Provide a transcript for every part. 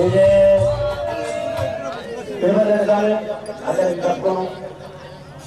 DJ Tirupati కానీ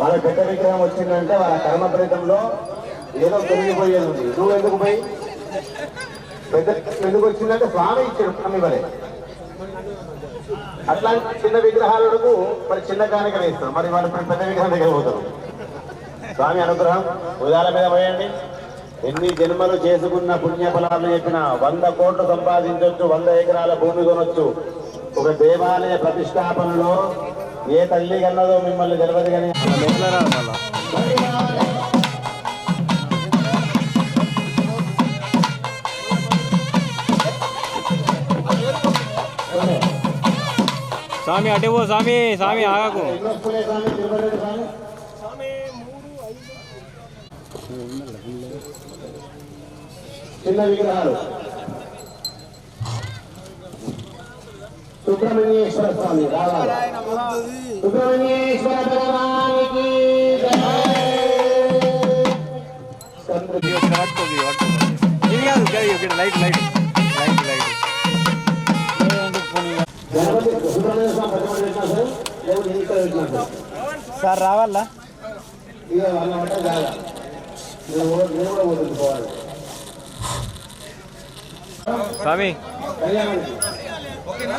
వాళ్ళ పెద్ద విగ్రహం వచ్చిందంటే వాళ్ళ కర్మ ఫలితంలో ఏదో పెరిగిపోయేది ఉంది. నువ్వు ఎందుకు పోయి? పెద్ద ఎందుకు వచ్చిందంటే స్వామి ఇచ్చాడు స్వామి వలే. అట్లాంటి చిన్న విగ్రహాలకు మరి చిన్న కానుకలు ఇస్తారు మరి వాళ్ళు పెద్ద విగ్రహం దగ్గర పోతారు. స్వామి అనుగ్రహం ఉదాల మీద పోయండి. ఎన్ని జన్మలు చేసుకున్న పుణ్య ఫలాలు చెప్పిన వంద కోట్లు సంపాదించవచ్చు వంద ఎకరాల భూమి కొనొచ్చు. ఒక దేవాలయ ప్రతిష్టాపనలో ఏ తల్లి కన్నదో మిమ్మల్ని తెలియదు కానీ స్వామి అటే పో స్వామి స్వామి ఆగకు. స్వామి చిన్న విగ్రహాలు సుబ్రహ్మణ్యేశ్వర స్వామి రావాలి సుబ్రహ్మణ్యేశ్వర భగవానికి ఇది కాదు గది ఇక్కడ light light light light Ganapathi Subrahmanya Swamy పట్టుకొని పెట్టినా సార్ లేకపోతే ఇక్కడ పెట్టినా సార్ సార్ రావాలా ఇక వాళ్ళ వంట కాదా నేను కూడా- నేను కూడా పోతుంది పోవాలి ఉంది. శంకర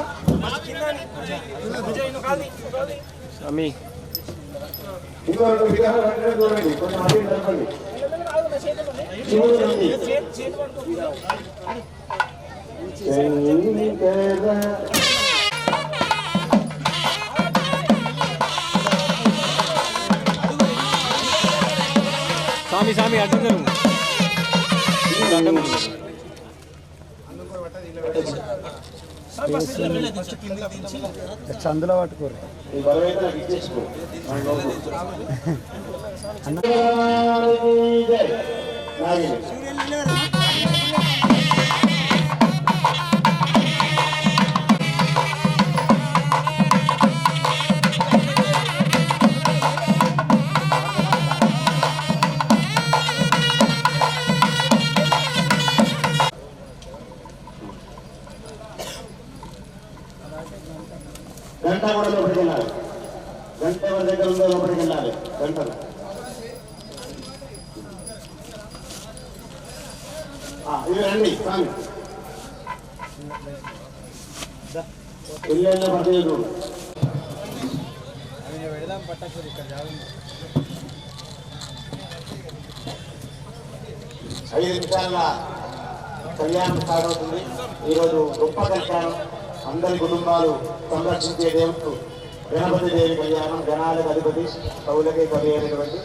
స్వామి స్వామి అటు జరుగు. దండం పట్టుకోరు అన్న ఆ, రండి స్వామి ఇల్లు పడుతుంది చూడు ఐదు నిమిషాల కళ్యాణం స్టార్ట్ అవుతుంది ఈరోజు గొప్ప కళ్యాణం. అందరి కుటుంబాలు సంరక్షించే దేవుడు. గణపతి దేవి కళ్యాణం గణాలకు అధిపతి కవులకే కవి అయినటువంటి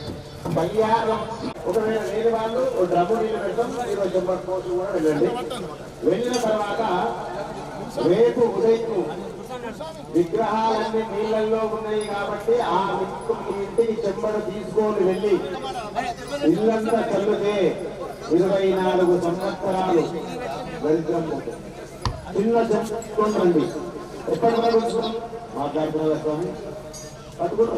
కళ్యాణం ఒక లేని వాళ్ళు ఒక డబ్బు నీళ్ళు పెడతాం ఈరోజు చెంబర్ కోసం కూడా వెళ్ళండి. వెళ్ళిన తర్వాత రేపు ఉదయం విగ్రహాలన్నీ నీళ్ళల్లో ఉన్నాయి కాబట్టి ఆ విగ్రహం ఇంటికి చెంబడు తీసుకొని వెళ్ళి ఇల్లంతా చల్లితే ఇరవై నాలుగు సంవత్సరాలు దరిద్రం చిన్న చెప్పుకోండి ఎప్పటి వరకు ఉంచుతాం మాట్లాడుతున్నారు స్వామి పట్టుకుంటాం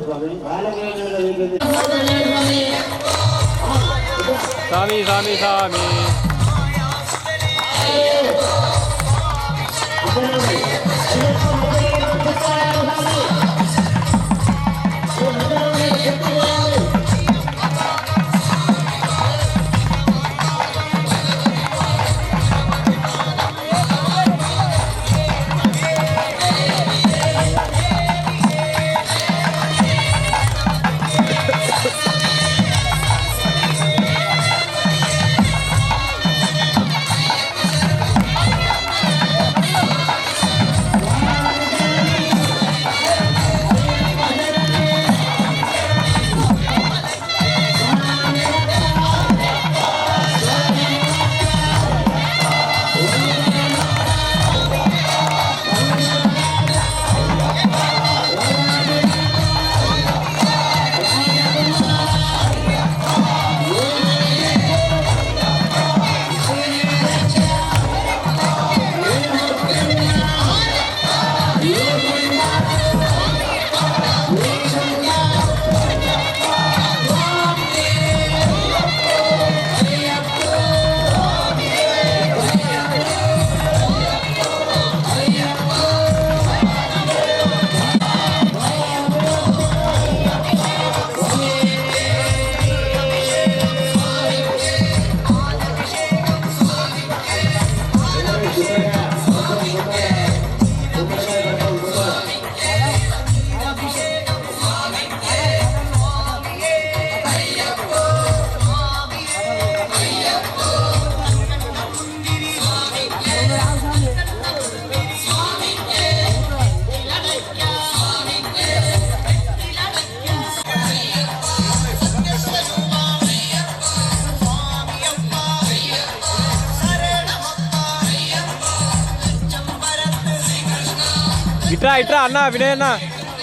ఇట్రా ఇట్రా అన్న వినయ్ అన్న.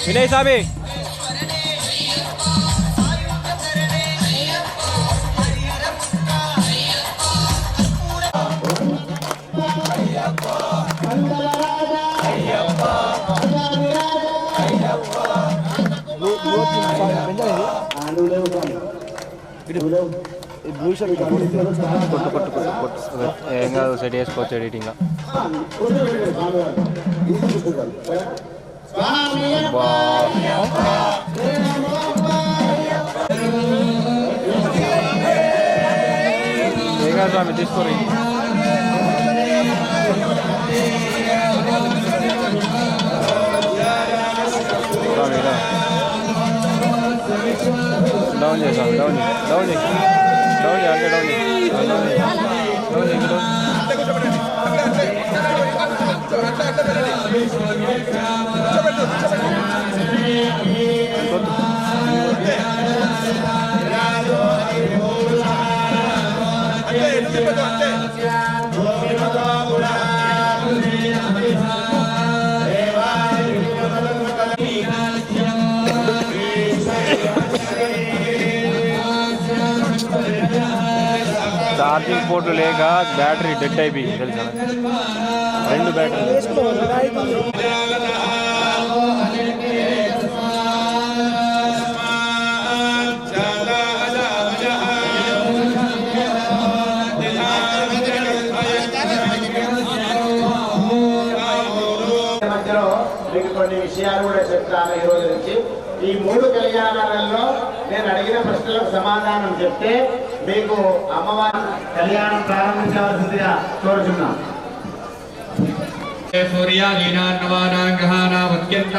వినయ్ స్వామి. కొట్టు కొట్టు కొట్టు కొట్టు ఏం కాదు సెట్ చేసుకోవచ్చు ఎడిటింగ్ ఏం కాదు స్వామి తీసుకోరు స్వామి రా. డౌన్ చేసాం డౌన్ చేయి డౌన్ చేయి డౌన్ చేయి ఛార్జింగ్ పోర్టు లేక బ్యాటరీ డెడ్ అయిపోయింది తెలుసా? రెండు బ్యాటరీ మధ్యలో మీకు కొన్ని విషయాలు కూడా చెప్తాను ఈ రోజు నుంచి. ఈ మూడు కళ్యాణాలలో నేను అడిగిన ప్రశ్నలకు సమాధానం చెప్తే మీకు అమ్మవారి కళ్యాణం ప్రారంభించవలసిందిగా కోరుచున్నాం. సూర్యాలీనాన్నవానాంగహానామత్యంత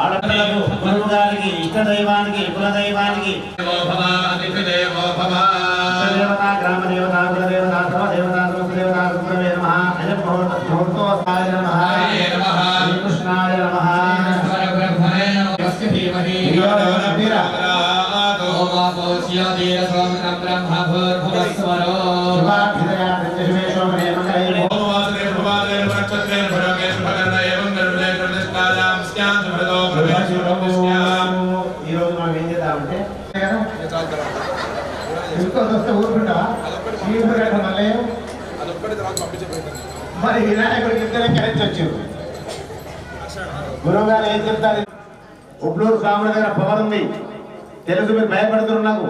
ఆడపిల్లకు గురువు గారికి ఇష్ట దైవానికి కుల దైవానికి. గ్రామ దేవత కుల దేవత సర్వ దేవత సమస్త దేవత సుప్రవే నమ అయం ముహూర్తోస్తాయ నమ హరే నమః. శ్రీకృష్ణాయ నమ परब्रह्मणे नमस्य धीमहि ओमापोस्यादीरसोमनं ब्रह्म भूर्भुवस्वरो శుభాభ్యుదయా నిత్యశుభేశో మే మంగళే ॐ वासुदेव भवादेव वनक्षत्रेण भरोगेश भगर्न एवं गर्भले कर्णस्कारां स्यां सुभृतो भवेश्वरस्याम् ఈ రోజు మనం ఏం చేద్దామంటే ఇంకొక వస్తే ఊరుకుంటావా శ్రీపురగడ్డ మల్లయ్య మరి వినాయకుడికి ఇద్దరే కలిసి వచ్చారు గురువు గారు ఏం చెప్తారు ఉప్లూరు స్వాముల దగ్గర పవర్ ఉంది తెలుసు మీరు భయపడుతున్నారు నాకు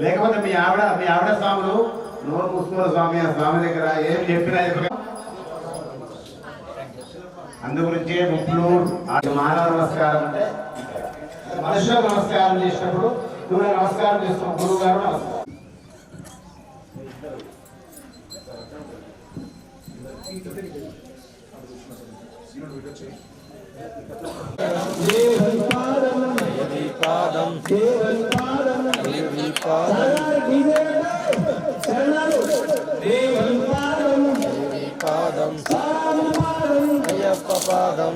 లేకపోతే మీ ఆవిడ మీ ఆవిడ స్వాములు నోరు మూసుకోరు స్వామి ఆ స్వామి దగ్గర ఏం చెప్పినా అందు గురించి ముప్పులు మానవ నమస్కారం అంటే మనుషులకు నమస్కారం చేసినప్పుడు నువ్వు నమస్కారం చేస్తున్నావు గురువు గారు నమస్కారం పాదం. అయ్యప్ప పాదం.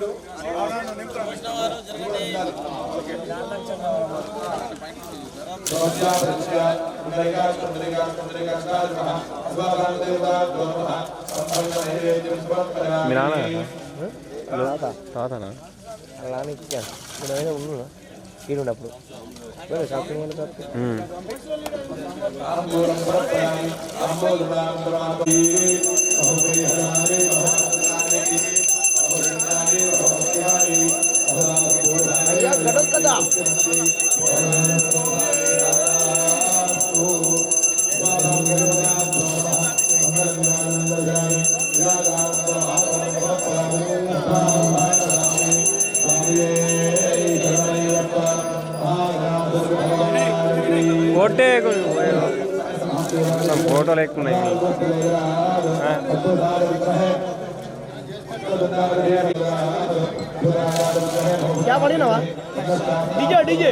రెండు మీ నాన్న తాతనా? అలా నాన్న ఉన్నా ఈడు ఉన్నప్పుడు क्या पड़ी ना डीजे डीजे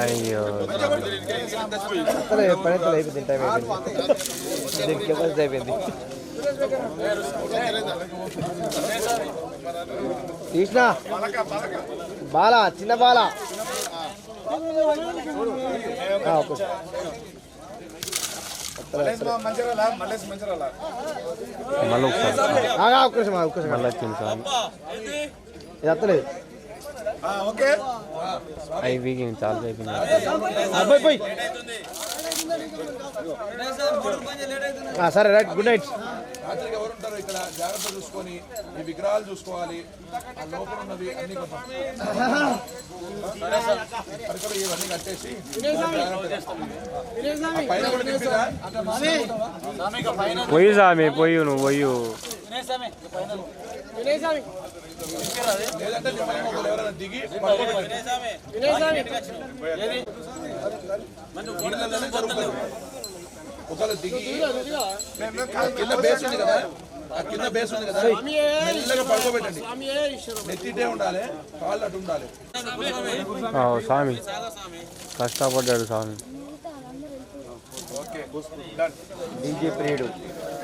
అయ్యో. అసలు పని అయిపోయింది టైం అయిపోయింది. దీనికి కెపాసిటీ అయిపోయింది? కృష్ణ. బాల చిన్న బాల. మళ్ళీ ఒకసారి ఆగా, ఒక్క నిమిషం ఆగు, ఒక్క నిమిషం. మళ్ళీ వచ్చింది స్వామి ఇది అత్తలేదు. అవి వీగింది చాలా అయిపోయింది. ఆ, పోయి. పోయి ఆ, సరే రైట్ గుడ్ నైట్. రాత్రికి ఎవరు ఉంటారో ఇక్కడ జాగ్రత్త చూసుకొని ఈ విగ్రహాలు చూసుకోవాలి. ఆ లోపల ఉన్నవి అన్ని కొంచెం పరికరం ఇవన్నీ కట్టేసి పోయి స్వామి పోయి నువ్వు పోయి. లేదంటే ఎవరైనా దిగి ఒకరు దిగి కింద బేస్ ఉంది కదా ఆ కింద బేస్ ఉంది కదా మెల్లగా పడుకోబెట్టండి. నెత్తిటే ఉండాలి కాళ్ళు అటు ఉండాలి. ఆ, స్వామి. కష్టపడ్డాడు స్వామి. డీజే ప్రియుడు.